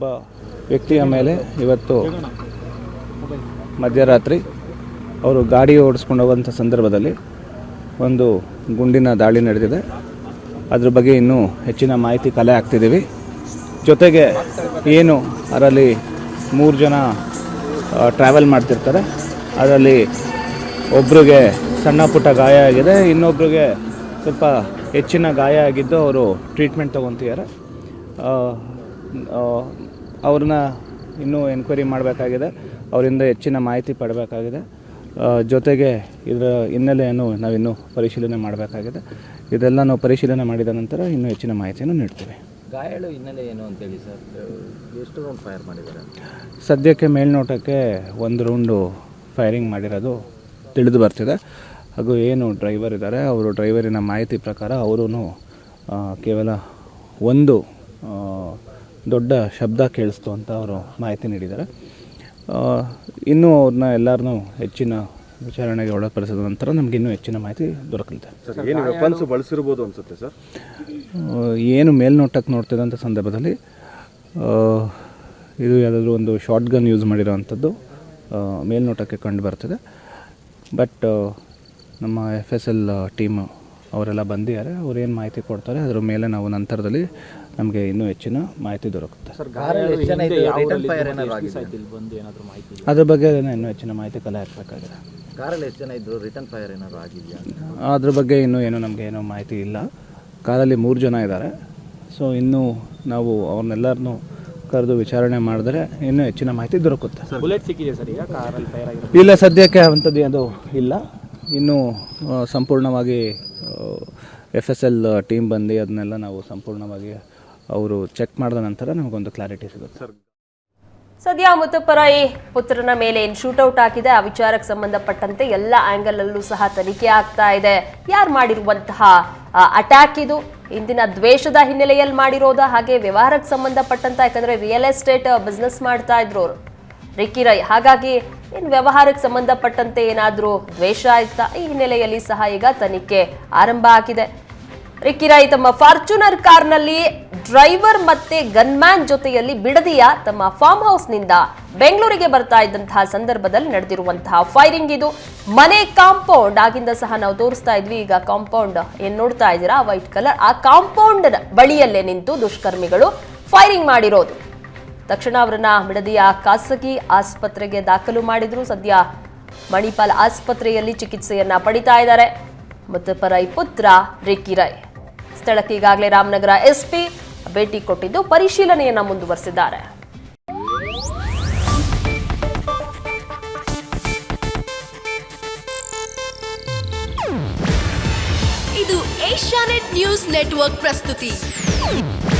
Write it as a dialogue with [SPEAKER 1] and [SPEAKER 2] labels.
[SPEAKER 1] ಒಬ್ಬ ವ್ಯಕ್ತಿಯ ಮೇಲೆ ಇವತ್ತು ಮಧ್ಯರಾತ್ರಿ ಅವರು ಗಾಡಿ ಓಡಿಸ್ಕೊಂಡು ಹೋಗುವಂಥ ಸಂದರ್ಭದಲ್ಲಿ ಒಂದು ಗುಂಡಿನ ದಾಳಿ ನಡೆದಿದೆ. ಅದ್ರ ಬಗ್ಗೆ ಇನ್ನೂ ಹೆಚ್ಚಿನ ಮಾಹಿತಿ ಕಲೆ ಹಾಕ್ತಿದ್ದೀವಿ ಜೊತೆಗೆ ಏನು ಅದರಲ್ಲಿ ಮೂರು ಜನ ಟ್ರಾವೆಲ್ ಮಾಡ್ತಿರ್ತಾರೆ. ಅದರಲ್ಲಿ ಒಬ್ರಿಗೆ ಸಣ್ಣ ಪುಟ್ಟ ಗಾಯ ಆಗಿದೆ. ಇನ್ನೊಬ್ರಿಗೆ ಸ್ವಲ್ಪ ಹೆಚ್ಚಿನ ಗಾಯ ಆಗಿದ್ದು ಅವರು ಟ್ರೀಟ್ಮೆಂಟ್ ತೊಗೊತಿದ್ದಾರೆ. ಅವ್ರನ್ನ ಇನ್ನೂ ಎನ್ಕ್ವೈರಿ ಮಾಡಬೇಕಾಗಿದೆ. ಅವರಿಂದ ಹೆಚ್ಚಿನ ಮಾಹಿತಿ ಪಡಬೇಕಾಗಿದೆ. ಜೊತೆಗೆ ಇದರ ಹಿನ್ನೆಲೆಯನ್ನು ನಾವಿನ್ನೂ ಪರಿಶೀಲನೆ ಮಾಡಬೇಕಾಗಿದೆ. ಇದೆಲ್ಲ ನಾವು ಪರಿಶೀಲನೆ ಮಾಡಿದ ನಂತರ ಇನ್ನೂ ಹೆಚ್ಚಿನ ಮಾಹಿತಿಯನ್ನು ನೀಡ್ತೀವಿ.
[SPEAKER 2] ಗಾಯಾಳು ಹಿನ್ನೆಲೆ ಏನು ಅಂತೇಳಿ ಸರ್? ಎಷ್ಟು ರೌಂಡ್ ಫೈರ್ ಮಾಡಿದ್ದಾರೆ?
[SPEAKER 1] ಸದ್ಯಕ್ಕೆ ಮೇಲ್ನೋಟಕ್ಕೆ ಒಂದು ರೌಂಡು ಫೈರಿಂಗ್ ಮಾಡಿರೋದು ತಿಳಿದು ಬರ್ತಿದೆ. ಹಾಗೂ ಏನು ಡ್ರೈವರ್ ಇದ್ದಾರೆ ಅವರು ಡ್ರೈವರಿನ ಮಾಹಿತಿ ಪ್ರಕಾರ ಅವರೂ ಕೇವಲ ಒಂದು ದೊಡ್ಡ ಶಬ್ದ ಕೇಳಿಸ್ತು ಅಂತ ಅವರು ಮಾಹಿತಿ ನೀಡಿದ್ದಾರೆ. ಇನ್ನೂ ಅವ್ರನ್ನ ಎಲ್ಲರನ್ನೂ ಹೆಚ್ಚಿನ ವಿಚಾರಣೆಗೆ ಒಳಪಡಿಸಿದ ನಂತರ ನಮ್ಗೆ ಇನ್ನೂ ಹೆಚ್ಚಿನ ಮಾಹಿತಿ ದೊರಕಲಿದೆ.
[SPEAKER 3] ಸರ್ ಏನು ವೆಪನ್ಸ್ ಬಳಸಿರ್ಬೋದು ಅನ್ಸುತ್ತೆ ಸರ್?
[SPEAKER 1] ಏನು ಮೇಲ್ನೋಟಕ್ಕೆ ನೋಡ್ತಿದ್ದಂಥ ಸಂದರ್ಭದಲ್ಲಿ ಇದು ಯಾವುದಾದ್ರೂ ಒಂದು ಶಾರ್ಟ್ ಗನ್ ಯೂಸ್ ಮಾಡಿರೋ ಅಂಥದ್ದು ಮೇಲ್ನೋಟಕ್ಕೆ ಕಂಡು ಬರ್ತಿದೆ. ಬಟ್ ನಮ್ಮ ಎಫ್ ಎಸ್ ಎಲ್ ಟೀಮ್ ಅವರೆಲ್ಲ ಬಂದಿದ್ದಾರೆ ಅವ್ರು ಏನು ಮಾಹಿತಿ ಕೊಡ್ತಾರೆ ಅದ್ರ ಮೇಲೆ ನಾವು ನಂತರದಲ್ಲಿ ನಮಗೆ ಇನ್ನೂ ಹೆಚ್ಚಿನ ಮಾಹಿತಿ ದೊರಕುತ್ತೆ. ಅದ್ರ ಬಗ್ಗೆ ಇನ್ನೂ ಹೆಚ್ಚಿನ ಮಾಹಿತಿ ಕಲೆ ಹಾಕಬೇಕಾಗಿದೆ.
[SPEAKER 2] ಕಾರಲ್ಲಿ ಎಷ್ಟು ಜನ ಇದ್ರು ರಿಟರ್ನ್ ಫೈರ್ ಏನಾದ್ರು ಆಗಿದೆಯಾ?
[SPEAKER 1] ಅದ್ರ ಬಗ್ಗೆ ಇನ್ನೂ ಏನು ನಮಗೆ ಏನೂ ಮಾಹಿತಿ ಇಲ್ಲ. ಕಾರಲ್ಲಿ ಮೂರು ಜನ ಇದ್ದಾರೆ. ಸೊ ಇನ್ನೂ ನಾವು ಅವ್ರನ್ನೆಲ್ಲರನ್ನೂ ಕರೆದು ವಿಚಾರಣೆ ಮಾಡಿದ್ರೆ ಇನ್ನೂ ಹೆಚ್ಚಿನ ಮಾಹಿತಿ ದೊರಕುತ್ತೆ.
[SPEAKER 4] ಬುಲೆಟ್ ಸಿಕ್ಕಿದೆ ಸರ್ ಈಗ? ಕಾರಲ್ಲಿ ಫೈರ್ ಆಗಿರೋ
[SPEAKER 1] ಇಲ್ಲ ಸದ್ಯಕ್ಕೆ ಅಂಥದ್ದು ಅದು ಇಲ್ಲ. ಇನ್ನೂ ಸಂಪೂರ್ಣವಾಗಿ ಎಫ್ ಎಸ್ ಎಲ್ ಟೀಮ್ ಬಂದು ಅದನ್ನೆಲ್ಲ ನಾವು ಸಂಪೂರ್ಣವಾಗಿ ಅವರು ಚೆಕ್ ಮಾಡಿದ ನಂತರ ನಮಗೊಂದು ಕ್ಲಾರಿಟಿ ಸಿಗುತ್ತೆ.
[SPEAKER 5] ಸದ್ಯ ಮುತ್ತಪ್ಪರಾಯಿ ಪುತ್ರನ ಮೇಲೆ ಏನು ಶೂಟೌಟ್ ಹಾಕಿದೆ. ಆ ವಿಚಾರಕ್ಕೆ ಸಂಬಂಧಪಟ್ಟಂತೆ ಎಲ್ಲ ಆಂಗಲ್ ಅಲ್ಲೂ ಸಹ ತನಿಖೆ ಆಗ್ತಾ ಇದೆ. ಯಾರು ಮಾಡಿರುವಂತಹ ಅಟ್ಯಾಕ್ ಇದು? ಇಂದಿನ ದ್ವೇಷದ ಹಿನ್ನೆಲೆಯಲ್ಲಿ ಮಾಡಿರೋದ? ಹಾಗೆ ವ್ಯವಹಾರಕ್ಕೆ ಸಂಬಂಧಪಟ್ಟಂತ ಯಾಕಂದ್ರೆ ರಿಯಲ್ ಎಸ್ಟೇಟ್ ಬಿಸ್ನೆಸ್ ಮಾಡ್ತಾ ಇದ್ರು ಅವರು. ರಿಕ್ಕಿ ರೈ ಹಾಗಾಗಿ ಏನು ವ್ಯವಹಾರಕ್ಕೆ ಸಂಬಂಧಪಟ್ಟಂತೆ ಏನಾದರೂ ದ್ವೇಷ ಆಯ್ತಾ ಈ ಹಿನ್ನೆಲೆಯಲ್ಲಿ ಸಹ ಈಗ ತನಿಖೆ ಆರಂಭ ಆಗಿದೆ. ರಿಕ್ಕಿ ರೈ ತಮ್ಮ ಫಾರ್ಚುನರ್ ಕಾರ್ನಲ್ಲಿ ಡ್ರೈವರ್ ಮತ್ತೆ ಗನ್ಮ್ಯಾನ್ ಜೊತೆಯಲ್ಲಿ ಬಿಡದಿಯ ತಮ್ಮ ಫಾರ್ಮ್ ಹೌಸ್ನಿಂದ ಬೆಂಗಳೂರಿಗೆ ಬರ್ತಾ ಇದ್ದಂತಹ ಸಂದರ್ಭದಲ್ಲಿ ನಡೆದಿರುವಂತಹ ಫೈರಿಂಗ್ ಇದು. ಮನೆ ಕಾಂಪೌಂಡ್, ಆಗಿಂದ ಸಹ ನಾವು ತೋರಿಸ್ತಾ ಇದ್ವಿ, ಈಗ ಕಾಂಪೌಂಡ್ ಏನ್ ನೋಡ್ತಾ ಇದ್ದೀರಾ? White colour. ಆ ಕಾಂಪೌಂಡ್ ಬಳಿಯಲ್ಲೇ ನಿಂತು ದುಷ್ಕರ್ಮಿಗಳು ಫೈರಿಂಗ್ ಮಾಡಿರೋದು. ತಕ್ಷಣ ಅವರನ್ನ ಬಿಡದಿಯ ಖಾಸಗಿ ಆಸ್ಪತ್ರೆಗೆ ದಾಖಲು ಮಾಡಿದ್ರು. ಸದ್ಯ ಮಣಿಪಾಲ್ ಆಸ್ಪತ್ರೆಯಲ್ಲಿ ಚಿಕಿತ್ಸೆಯನ್ನ ಪಡಿತಾ ಇದ್ದಾರೆ. ಪರೈ ಪುತ್ರ ರಿಕ್ಕಿ ರೈ. ಸ್ಥಳಕ್ಕೆ ಈಗಾಗಲೇ ರಾಮನಗರ ಎಸ್ಪಿ ಭೇಟಿ ಕೊಟ್ಟಿದ್ದು ಪರಿಶೀಲನೆಯನ್ನ ಮುಂದುವರೆಸಿದ್ದಾರೆ.
[SPEAKER 6] ಇದು ಏಷ್ಯಾನೆಟ್ ನ್ಯೂಸ್ ನೆಟ್ವರ್ಕ್ ಪ್ರಸ್ತುತಿ.